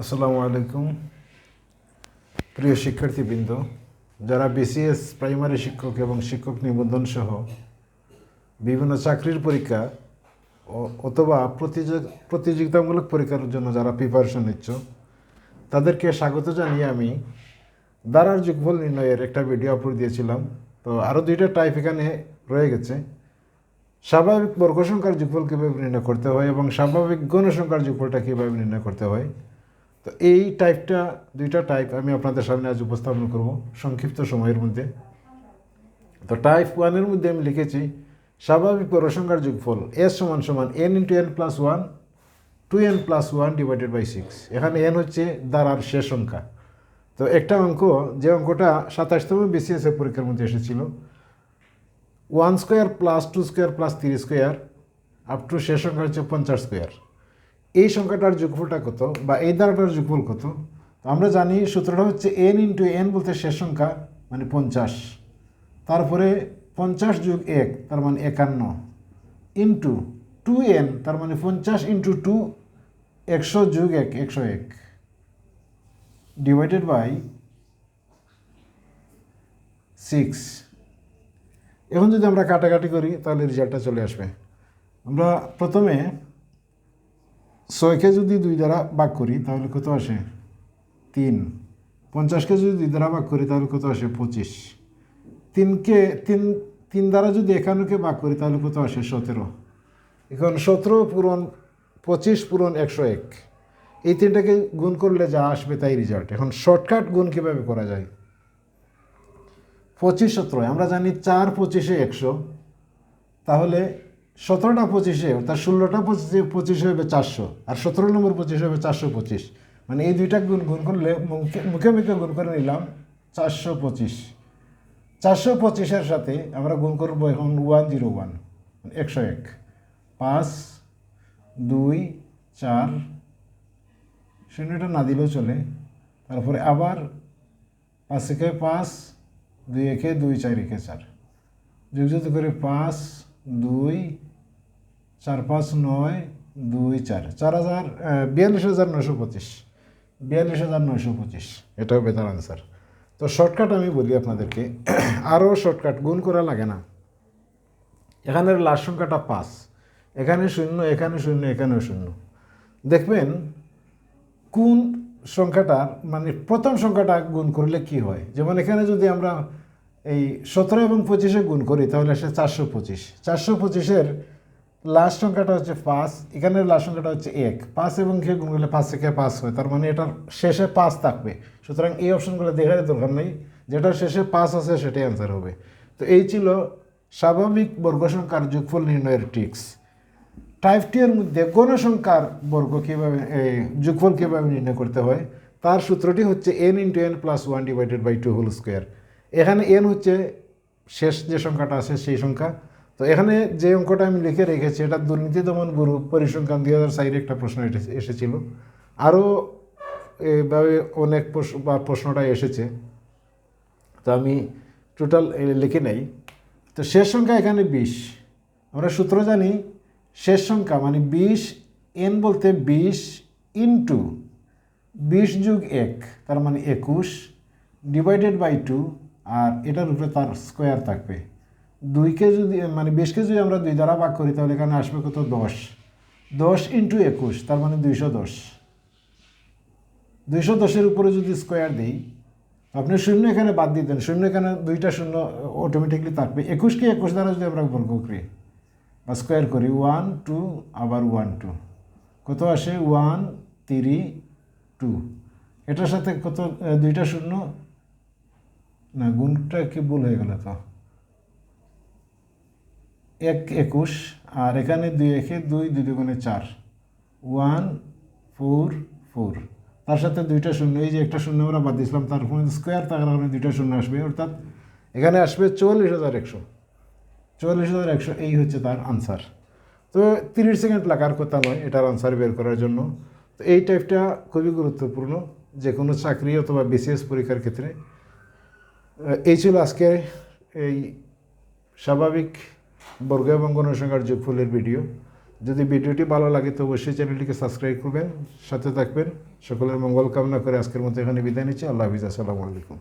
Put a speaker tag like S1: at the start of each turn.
S1: আসসালামু আলাইকুম। প্রিয় শিক্ষার্থীবৃন্দ, যারা বিসিএস প্রাইমারি শিক্ষক এবং শিক্ষক নিবন্ধন সহ বিভিন্ন চাকরির পরীক্ষা অথবা প্রতিযোগ, প্রতিযোগিতামূলক পরীক্ষার জন্য যারা প্রিপারেশন নিচ্ছ, তাদেরকে স্বাগত জানিয়ে আমি দ্বারার যুগফল নির্ণয়ের একটা ভিডিও আপলোড দিয়েছিলাম। তো আরও দুইটা টাইপ এখানে রয়ে গেছে। স্বাভাবিক বর্গ সংখ্যার যুগফল কীভাবে নির্ণয় করতে হয় এবং স্বাভাবিক গণসংখ্যার যুগফলটা কীভাবে নির্ণয় করতে হয় তো এই টাইপটা দুইটা টাইপ আমি আপনাদের সামনে আজ উপস্থাপন করব সংক্ষিপ্ত সময়ের মধ্যে। তো টাইপ ওয়ানের মধ্যে আমি লিখেছি, স্বাভাবিক বর্গ সংখ্যার যুগফল এস সমান সমান n into n plus one two n plus one divided by six এখানে এন হচ্ছে দ্বারার শেষ সংখ্যা। তো একটা অঙ্ক, যে অঙ্কটা সাতাশতম বিসিএস এর পরীক্ষার মধ্যে এসেছিল one square plus two square plus three square up to শেষ সংখ্যা হচ্ছে পঞ্চাশ স্কোয়ার এই সংখ্যাটার যোগফলটা কত বা এই দ্বারাটার যোগফল কত? আমরা জানি সূত্রটা হচ্ছে এন ইন্টু এন বলতে শেষ সংখ্যা মানে পঞ্চাশ। তারপরে পঞ্চাশ যোগ এক, তার মানে একান্ন। ইন্টু টু এন তার মানে পঞ্চাশ ইন্টু টু একশো যোগ এক, একশো এক। ডিভাইডেড বাই সিক্স এখন যদি আমরা কাটাকাটি করি, তাহলে রেজাল্টটা চলে আসবে। আমরা প্রথমে ছয়কে যদি দুই দ্বারা ভাগ করি, তাহলে কত আসে? তিন। পঞ্চাশকে যদি দুই দ্বারা ভাগ করি, তাহলে কত আসে? পঁচিশ। তিনকে তিন তিন দ্বারা যদি একান্নকে ভাগ করি, তাহলে কত আসে? সতেরো। এখন সতেরো পূরণ পঁচিশ পূরণ একশো এক। এই তিনটাকে গুণ করলে যা আসবে তাই রেজাল্ট এখন শর্টকাট গুণ কীভাবে করা যায়? পঁচিশ সতেরো। আমরা জানি চার পঁচিশে একশো। তাহলে সতেরোটা পঁচিশে, অর্থাৎ ষোলোটা পঁচিশে পঁচিশে হবে চারশো, আর সতেরো নম্বর পঁচিশে হবে চারশো পঁচিশ। মানে এই দুইটা গুণ গুণ করলে মুখে মুখে গুণ করে নিলাম চারশো পঁচিশ। চারশো পঁচিশের সাথে আমরা গুণ করব এখন ওয়ান জিরো ওয়ান একশো এক। পাঁচ, দুই, চার, শূন্যটা না দিলেও চলে। তারপরে আবার পাঁচ একে পাঁচ, দুই একে দুই, চার একে চার। যোগ করে পাঁচ, দুই চার পাঁচ নয় দুই চার। চার হাজার বিয়াল্লিশ হাজার নয়শো পঁচিশ। বিয়াল্লিশ হাজার নয়শো পঁচিশ। এটা হবে তার আনসার তো শর্টকাট আমি বলি আপনাদেরকে, আরও শর্টকাট গুণ করা লাগে না। এখানের লাস্ট সংখ্যাটা পাঁচ। এখানে শূন্য এখানে শূন্য, এখানেও শূন্য। দেখবেন, কোন সংখ্যাটার মানে প্রথম সংখ্যাটা গুণ করলে কি হয়? যেমন এখানে যদি আমরা এই সতেরো এবং পঁচিশে গুণ করি, তাহলে আসে চারশো পঁচিশ। চারশো পঁচিশের লাস্ট সংখ্যাটা হচ্ছে পাঁচ, এখানের লাস্ট সংখ্যাটা হচ্ছে এক। পাঁচ এবং খেয়ে গুণ করলে পাঁচ থেকে পাঁচ হয়, তার মানে এটার শেষে পাঁচ থাকবে। সুতরাং এই অপশনগুলো দেখার দরকার নেই, যেটার শেষে পাঁচ আছে সেটাই অ্যান্সার হবে। তো এই ছিল স্বাভাবিক বর্গ সংখ্যার যোগফল নির্ণয়ের ট্রিক্স টাইপ টি এর মধ্যে গণসংখ্যার বর্গ কীভাবে যোগফল কীভাবে নির্ণয় করতে হয়, তার সূত্রটি হচ্ছে n into n plus one divided by two whole square এখানে এন হচ্ছে শেষ যে সংখ্যাটা আছে সেই সংখ্যা তো এখানে যে অঙ্কটা আমি লিখে রেখেছি, এটা দুর্নীতি দমন গুরু পরিসংখ্যান দুই হাজার চারের একটা প্রশ্ন এসে- এসেছিল। আরও এভাবে অনেক বা প্রশ্নটা এসেছে। তো আমি টোটাল লিখে নেই। তো শেষ সংখ্যা এখানে বিশ। আমরা সূত্র জানি, শেষ সংখ্যা মানে বিশ এন বলতে বিশ ইন্টু বিশ যুগ এক, তার মানে একুশ, ডিভাইডেড বাই টু, আর এটার উপরে তার স্কোয়ার থাকবে। দুইকে যদি মানে বিশকে যদি আমরা দুই দ্বারা ভাগ করি, তাহলে এখানে আসবে কত? দশ। দশ ইন্টু একুশ, তার মানে দুইশো দশ। দুইশো দশের উপরে যদি স্কোয়ার দিই, আপনি শূন্য এখানে বাদ দিতেন শূন্য এখানে দুইটা শূন্য অটোমেটিকলি থাকবে। একুশকে একুশ দ্বারা যদি আমরা বর্গ করি, বা স্কোয়ার করি ওয়ান টু আবার ওয়ান টু কত আসে? ওয়ান থ্রি টু এটার সাথে কত দুইটা শূন্য? না, গুণটা কি ভুল হয়ে গেল তো? এক একুশ, আর এখানে দুই একে দুই দুই দুগুণে চার। One, four four. তার সাথে দুইটা শূন্য, এই যে একটা শূন্য আমরা বাদ দিয়েছিলাম, তার স্কোয়ার, তার কারণে দুইটা শূন্য আসবে, অর্থাৎ এখানে আসবে চল্লিশ হাজার একশো। চল্লিশ হাজার একশো, এই হচ্ছে তার আনসার তো তিরিশ সেকেন্ড লাগার কথা নয়, এটার আনসার বের করার জন্য। তো এই টাইপটা খুবই গুরুত্বপূর্ণ যে কোনো চাকরি অথবা বিসিএস পরীক্ষার ক্ষেত্রে। এই ছিল আজকে এই স্বাভাবিক বর্গ এবং গণসংখ্যার যোগফলের ভিডিও, যদি ভিডিওটি ভালো লাগে তো অবশ্যই চ্যানেলটিকে সাবস্ক্রাইব করবেন, সাথে থাকবেন। সকলের মঙ্গল কামনা করে আজকের মতো এখানে বিদায় নিচ্ছি। আল্লাহ হাফিজ, আসসালামু আলাইকুম।